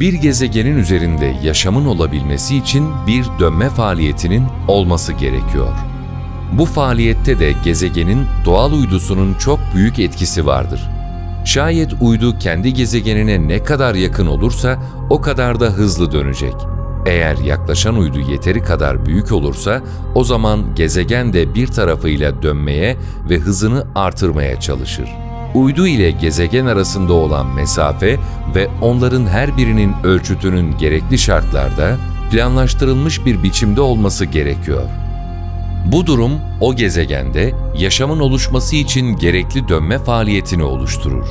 Bir gezegenin üzerinde yaşamın olabilmesi için bir dönme faaliyetinin olması gerekiyor. Bu faaliyette de gezegenin doğal uydusunun çok büyük etkisi vardır. Şayet uydu kendi gezegenine ne kadar yakın olursa o kadar da hızlı dönecek. Eğer yaklaşan uydu yeteri kadar büyük olursa o zaman gezegen de bir tarafıyla dönmeye ve hızını artırmaya çalışır. Uydu ile gezegen arasında olan mesafe ve onların her birinin ölçütünün gerekli şartlarda planlaştırılmış bir biçimde olması gerekiyor. Bu durum o gezegende yaşamın oluşması için gerekli dönme faaliyetini oluşturur.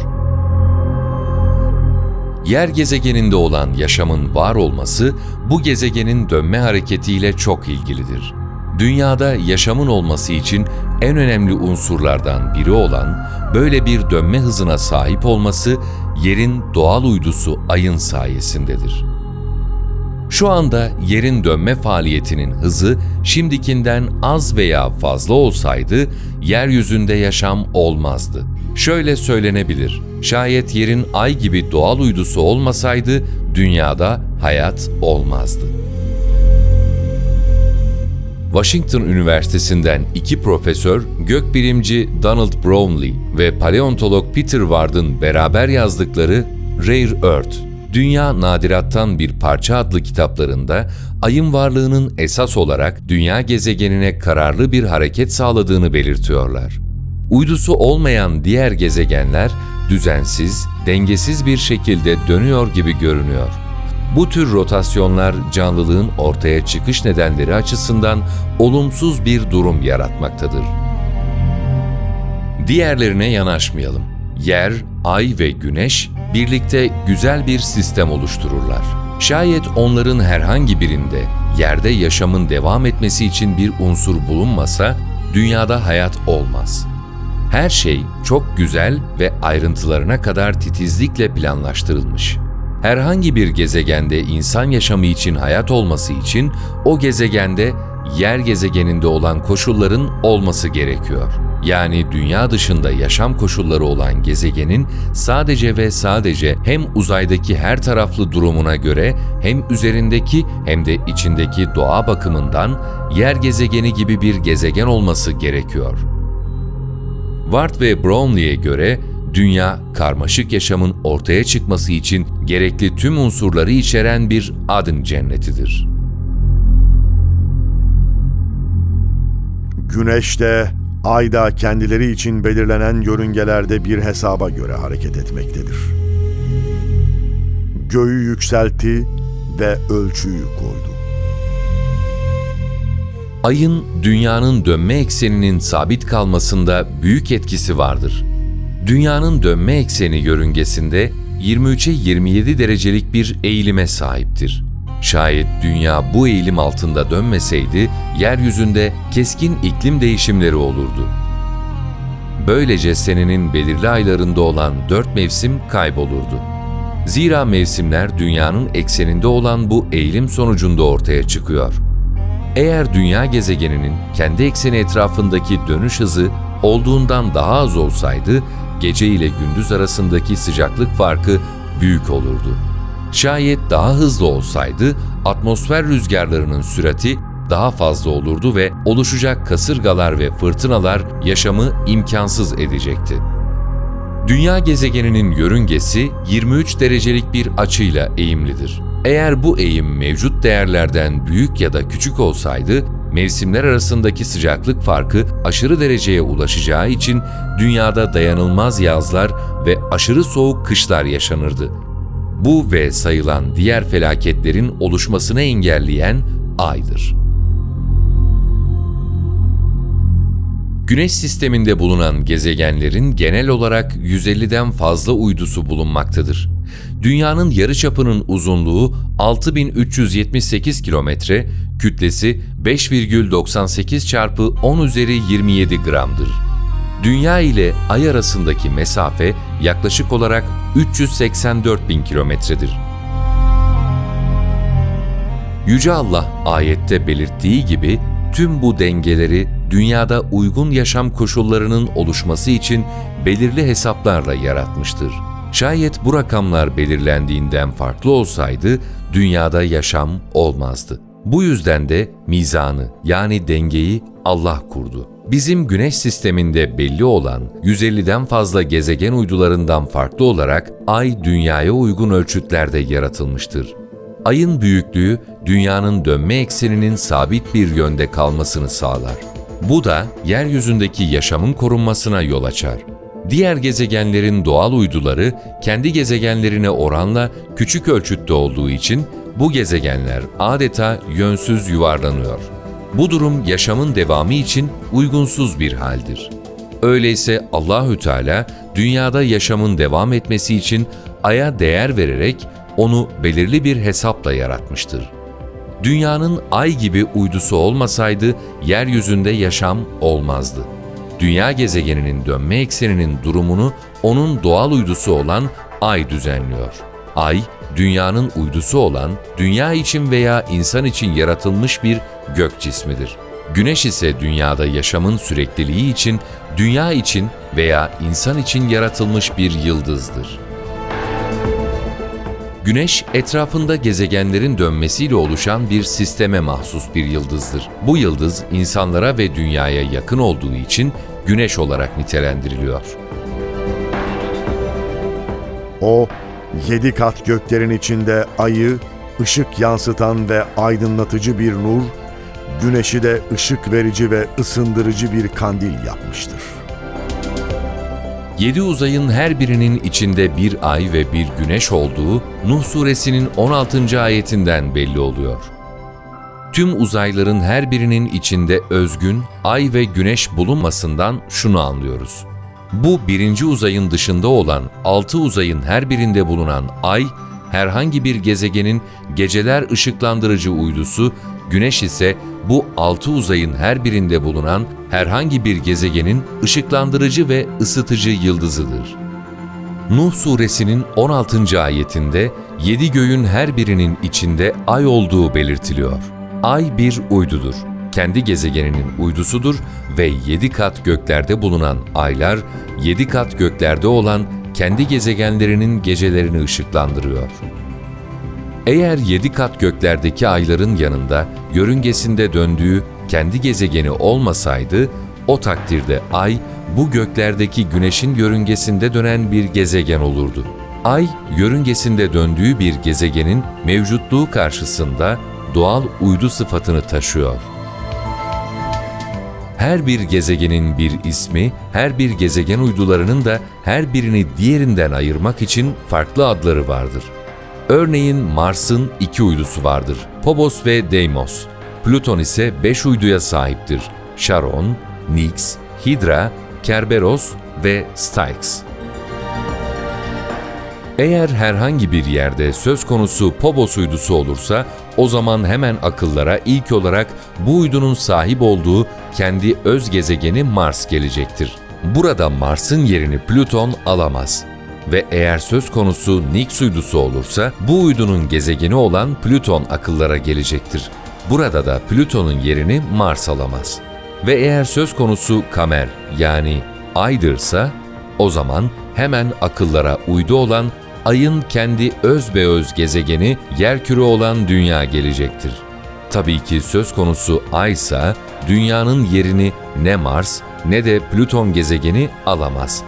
Yer gezegeninde olan yaşamın var olması bu gezegenin dönme hareketiyle çok ilgilidir. Dünyada yaşamın olması için en önemli unsurlardan biri olan böyle bir dönme hızına sahip olması yerin doğal uydusu ayın sayesindedir. Şu anda yerin dönme faaliyetinin hızı şimdikinden az veya fazla olsaydı yeryüzünde yaşam olmazdı. Şöyle söylenebilir. Şayet yerin ay gibi doğal uydusu olmasaydı dünyada hayat olmazdı. Washington Üniversitesi'nden iki profesör, gökbilimci Donald Brownlee ve paleontolog Peter Ward'ın beraber yazdıkları Rare Earth, Dünya Nadirattan Bir Parça adlı kitaplarında ayın varlığının esas olarak dünya gezegenine kararlı bir hareket sağladığını belirtiyorlar. Uydusu olmayan diğer gezegenler düzensiz, dengesiz bir şekilde dönüyor gibi görünüyor. Bu tür rotasyonlar canlılığın ortaya çıkış nedenleri açısından olumsuz bir durum yaratmaktadır. Diğerlerine yanaşmayalım. Yer, ay ve güneş birlikte güzel bir sistem oluştururlar. Şayet onların herhangi birinde yerde yaşamın devam etmesi için bir unsur bulunmasa dünyada hayat olmaz. Her şey çok güzel ve ayrıntılarına kadar titizlikle planlaştırılmış. Herhangi bir gezegende insan yaşamı için hayat olması için o gezegende yer gezegeninde olan koşulların olması gerekiyor. Yani dünya dışında yaşam koşulları olan gezegenin sadece ve sadece hem uzaydaki her taraflı durumuna göre hem üzerindeki hem de içindeki doğa bakımından yer gezegeni gibi bir gezegen olması gerekiyor. Ward ve Brownlee'ye göre dünya karmaşık yaşamın ortaya çıkması için gerekli tüm unsurları içeren bir adın cennetidir. Güneşte, ay da kendileri için belirlenen yörüngelerde bir hesaba göre hareket etmektedir. Göğü yükseltti ve ölçüyü koydu. Ayın dünyanın dönme ekseninin sabit kalmasında büyük etkisi vardır. Dünyanın dönme ekseni yörüngesinde 23'e 27 derecelik bir eğilime sahiptir. Şayet dünya bu eğilim altında dönmeseydi, yeryüzünde keskin iklim değişimleri olurdu. Böylece senenin belirli aylarında olan dört mevsim kaybolurdu. Zira mevsimler dünyanın ekseninde olan bu eğilim sonucunda ortaya çıkıyor. Eğer dünya gezegeninin kendi ekseni etrafındaki dönüş hızı olduğundan daha az olsaydı, gece ile gündüz arasındaki sıcaklık farkı büyük olurdu. Şayet daha hızlı olsaydı, atmosfer rüzgarlarının sürati daha fazla olurdu ve oluşacak kasırgalar ve fırtınalar yaşamı imkansız edecekti. Dünya gezegeninin yörüngesi 23 derecelik bir açıyla eğimlidir. Eğer bu eğim mevcut değerlerden büyük ya da küçük olsaydı, mevsimler arasındaki sıcaklık farkı aşırı dereceye ulaşacağı için dünyada dayanılmaz yazlar ve aşırı soğuk kışlar yaşanırdı. Bu ve sayılan diğer felaketlerin oluşmasını engelleyen aydır. Güneş sisteminde bulunan gezegenlerin genel olarak 150'den fazla uydusu bulunmaktadır. Dünyanın yarıçapının uzunluğu 6378 kilometre, kütlesi 5,98 çarpı 10 üzeri 27 gramdır. Dünya ile Ay arasındaki mesafe yaklaşık olarak 384 bin kilometredir. Yüce Allah ayette belirttiği gibi tüm bu dengeleri dünyada uygun yaşam koşullarının oluşması için belirli hesaplarla yaratmıştır. Şayet bu rakamlar belirlendiğinden farklı olsaydı dünyada yaşam olmazdı. Bu yüzden de mizanı yani dengeyi Allah kurdu. Bizim güneş sisteminde belli olan 150'den fazla gezegen uydularından farklı olarak ay dünyaya uygun ölçütlerde yaratılmıştır. Ayın büyüklüğü dünyanın dönme ekseninin sabit bir yönde kalmasını sağlar. Bu da yeryüzündeki yaşamın korunmasına yol açar. Diğer gezegenlerin doğal uyduları kendi gezegenlerine oranla küçük ölçütte olduğu için bu gezegenler adeta yönsüz yuvarlanıyor. Bu durum yaşamın devamı için uygunsuz bir haldir. Öyleyse Allahü Teala dünyada yaşamın devam etmesi için aya değer vererek onu belirli bir hesapla yaratmıştır. Dünyanın ay gibi uydusu olmasaydı yeryüzünde yaşam olmazdı. Dünya gezegeninin dönme ekseninin durumunu onun doğal uydusu olan ay düzenliyor. Ay, dünyanın uydusu olan, dünya için veya insan için yaratılmış bir gök cismidir. Güneş ise dünyada yaşamın sürekliliği için, dünya için veya insan için yaratılmış bir yıldızdır. Güneş, etrafında gezegenlerin dönmesiyle oluşan bir sisteme mahsus bir yıldızdır. Bu yıldız, insanlara ve dünyaya yakın olduğu için güneş olarak nitelendiriliyor. O, yedi kat göklerin içinde ayı, ışık yansıtan ve aydınlatıcı bir nur, güneşi de ışık verici ve ısındırıcı bir kandil yapmıştır. Yedi uzayın her birinin içinde bir ay ve bir güneş olduğu Nuh suresinin 16. ayetinden belli oluyor. Tüm uzayların her birinin içinde özgün ay ve güneş bulunmasından şunu anlıyoruz. Bu birinci uzayın dışında olan altı uzayın her birinde bulunan ay, herhangi bir gezegenin geceler ışıklandırıcı uydusu, güneş ise bu altı uzayın her birinde bulunan herhangi bir gezegenin ışıklandırıcı ve ısıtıcı yıldızıdır. Nuh suresinin 16. ayetinde yedi göğün her birinin içinde ay olduğu belirtiliyor. Ay bir uydudur. Kendi gezegeninin uydusudur ve yedi kat göklerde bulunan aylar, yedi kat göklerde olan kendi gezegenlerinin gecelerini ışıklandırıyor. Eğer yedi kat göklerdeki ayların yanında yörüngesinde döndüğü kendi gezegeni olmasaydı, o takdirde ay bu göklerdeki güneşin yörüngesinde dönen bir gezegen olurdu. Ay, yörüngesinde döndüğü bir gezegenin mevcutluğu karşısında doğal uydu sıfatını taşıyor. Her bir gezegenin bir ismi, her bir gezegen uydularının da her birini diğerinden ayırmak için farklı adları vardır. Örneğin Mars'ın iki uydusu vardır. Phobos ve Deimos. Plüton ise beş uyduya sahiptir. Charon, Nix, Hydra, Kerberos ve Styx. Eğer herhangi bir yerde söz konusu Phobos uydusu olursa, o zaman hemen akıllara ilk olarak bu uydunun sahip olduğu kendi öz gezegeni Mars gelecektir. Burada Mars'ın yerini Plüton alamaz. Ve eğer söz konusu Nix uydusu olursa, bu uydunun gezegeni olan Plüton akıllara gelecektir. Burada da Plüton'un yerini Mars alamaz. Ve eğer söz konusu Kamer yani Ay'dırsa, o zaman hemen akıllara uydu olan Ay'ın kendi öz be öz gezegeni yerküre olan Dünya gelecektir. Tabii ki söz konusu Ay ise Dünya'nın yerini ne Mars ne de Plüton gezegeni alamaz.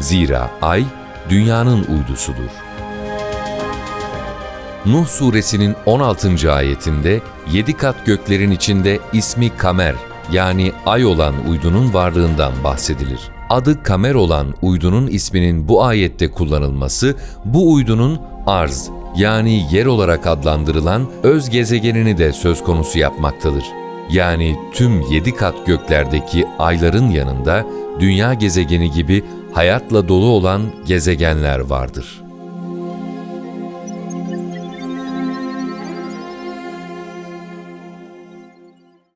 Zira Ay Dünya'nın uydusudur. Nuh suresinin 16. ayetinde yedi kat göklerin içinde ismi Kamer yani ay olan uydunun varlığından bahsedilir. Adı Kamer olan uydunun isminin bu ayette kullanılması bu uydunun arz yani yer olarak adlandırılan öz gezegenini de söz konusu yapmaktadır. Yani tüm yedi kat göklerdeki ayların yanında dünya gezegeni gibi hayatla dolu olan gezegenler vardır.''